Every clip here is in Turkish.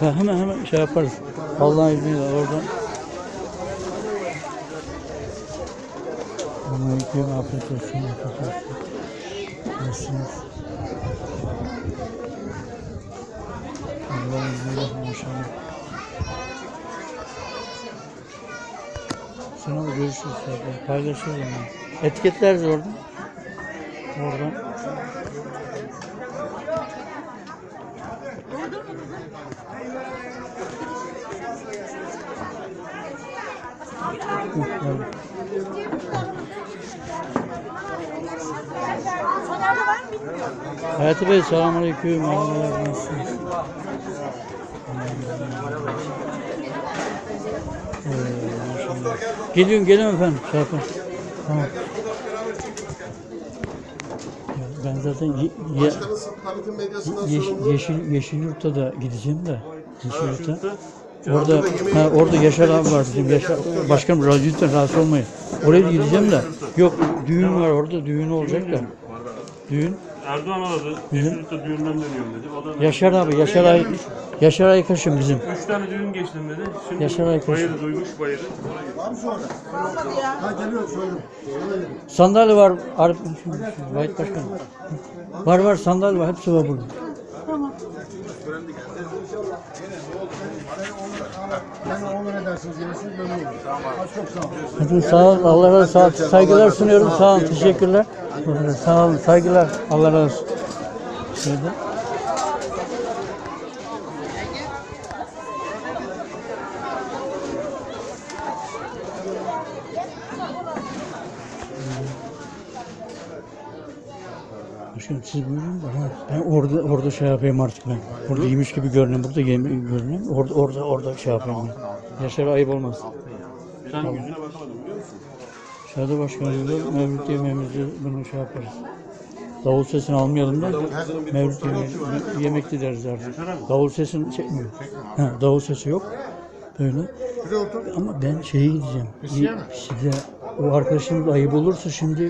Hemen hemen şey yaparız. Allah'ın izniyle oradan. Aleyküm afiyet olsun. Afiyet olsun. Nasılsınız? Allah'ın izniyle maşallah. Sonra görüşürüz zaten. Paylaşırız onu. Etiketleriz oradan. Oradan. Hı, evet. Hayati Bey selamünaleyküm. Ee, maşallah. Geliyorum geliyorum efendim. Tamam. Ben zaten ye, ye, Başkanız tanıtım medyasından yeşil, sorumlu. yeşil, Yeşilyurt'ta da gideceğim de. Yeşilyurt'ta. Orada, ha, orada Yaşar abi var bizim. Yaşar, başkanım radyodan rahatsız olmayın. Oraya da gideceğim de. Yok düğün var orada. Düğün olacak da. Düğün. Erdoğan aradı. Yeşillik'te düğünden dönüyorum dedi. O da Yaşar abi, Yaşar Ay, Yaşar Aykaş'ım bizim. Üç tane düğün geçtim dedi. Şimdi Yaşar Aykaş. bayırı duymuş bayırı. Ha geliyor. Söyle. Sandalye var. Arif, Vahit Başkan. Var var sandalye var. Hepsi var burada. Çok sağ olun. Hadi sağ olsun. Saygılar sunuyorum. Sağ olun. Teşekkürler. Sağ olun. Saygılar. Allah razı olsun. Şöyle. Başkanım siz buyurun da ben orada orada şey yapayım artık ben. Burada yemiş gibi görünüyorum. Burada yemi görünüyorum. Orada orada orada şey yapayım ben. Yaşar ayıp olmaz. Sen yüzüne bakamadım Şahane başkanımızda Mevlüt yemeğimizde bunu şey yaparız. Davul sesini almayalım da Mevlüt yemeği, yemekli deriz artık. Davul sesini çekmiyor. Ha, davul sesi yok. Böyle. Ama ben şeye gideceğim. Bir, size o arkadaşımız ayıp olursa şimdi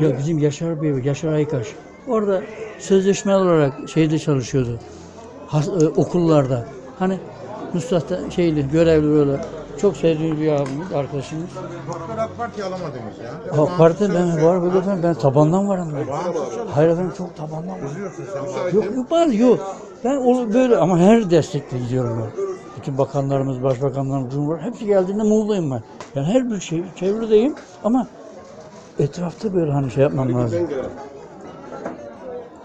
ya bizim Yaşar Bey, Yaşar Aykaş. Orada sözleşmeli olarak şeyde çalışıyordu. Has- e, okullarda. Hani Mustafa şeyli, görevli böyle. Çok sevdiğim bir abimiz, arkadaşımız. Doktor AK Parti alamadınız ya. AK Parti ben var böyle efendim ben tabandan varım ben. Hayır efendim çok tabandan var. Üzüyorsun sen. Yok yok var yok. Ben o böyle ama her destekle gidiyorum ben. Bütün bakanlarımız, başbakanlarımız, cumhurbaşkanı hepsi geldiğinde Muğla'yım ben. Yani her bir şey çevredeyim ama etrafta böyle hani şey yapmam lazım.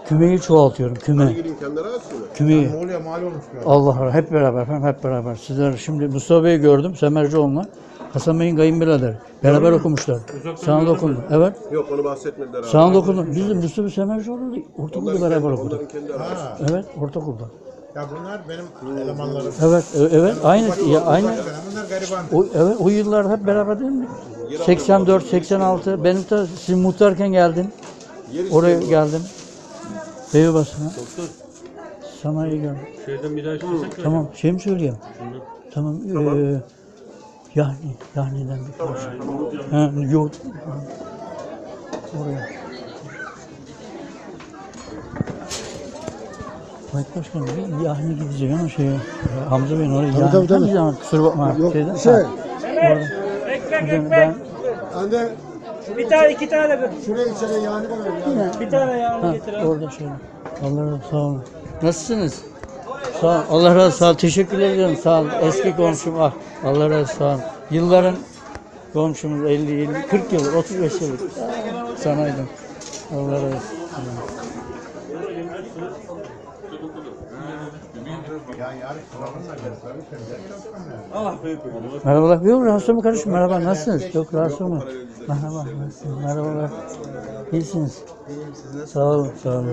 Kümeyi çoğaltıyorum küme. Gidin kendileri açsınlar. Kümeyi. Ne oluyor mal olmuş ya. Allah Allah hep beraber efendim hep beraber. Sizler şimdi Mustafa Bey'i gördüm Semercioğlu'na. Hasan Bey'in kayınbirader. Beraber okumuşlar. Sana dokundum. Evet. Yok onu bahsetmediler abi. Sana dokundum. Biz de Mustafa Semercioğlu'yla ortaokulda beraber okuduk. Onların kendi arası. Evet ortaokulda. Ya bunlar benim elemanlarım. Evet, e- evet, aynı, ya aynı. Bunlar gariban. O, evet, o yıllarda hep beraber değil mi? 84, 86. Benim de siz muhtarken geldin. Oraya geldim. Beyobası'na. Doktor Sanayiye geldim. şeyden bir daha istesek mi? Tamam, şey mi söyleyeyim? Tamam. Ee, yani, yani'den bir karşı. Ha, yok. Oraya. Vahit Başkanım, bir yani gidecek ama şey, Hamza Bey'in oraya yani. tabii, tabii. Ama kusura bakma. Yok, şeyden, şey. ha, orada. Ekmek ekmek. ben Anne Bir tane iki tane bir. şuraya içeri yani bana yani. Bir tane yağını Ha, getir abi. orada şöyle. Allah razı olsun. Sağ olun. Nasılsınız? Sağ ol. Allah razı olsun. Sağ ol. Teşekkür ederim. Sağ ol. Eski komşum. Ah. Allah razı olsun. Sağ ol. Yılların komşumuz 50, 50, 40 yıllık, 35 yıllık. Sanaydım. Allah razı olsun. Merhabalar. Yok rahatsız olma kardeşim. Merhaba. Nasılsınız? Yok rahatsız olma. Merhaba, nasılsınız? Merhabalar. İyisiniz. Sağ olun, sağ olun.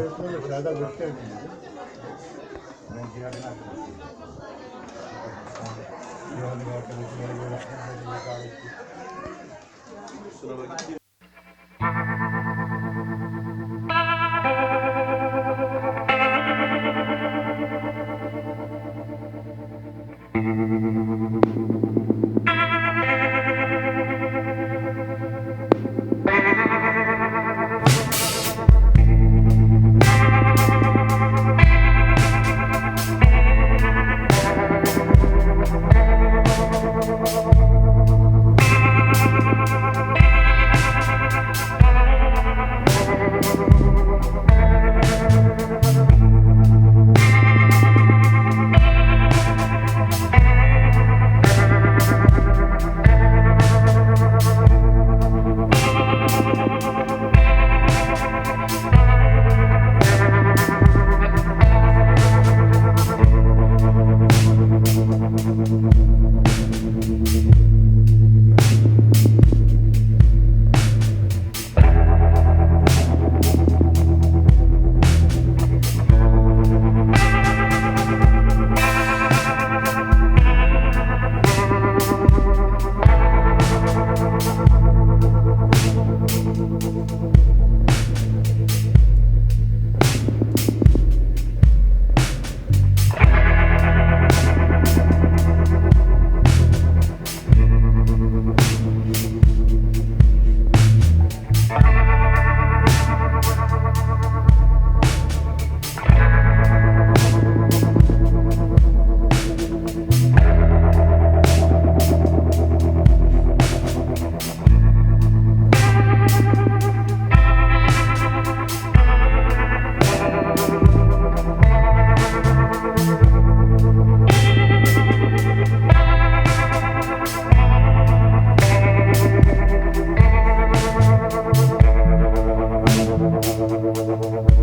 thank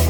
you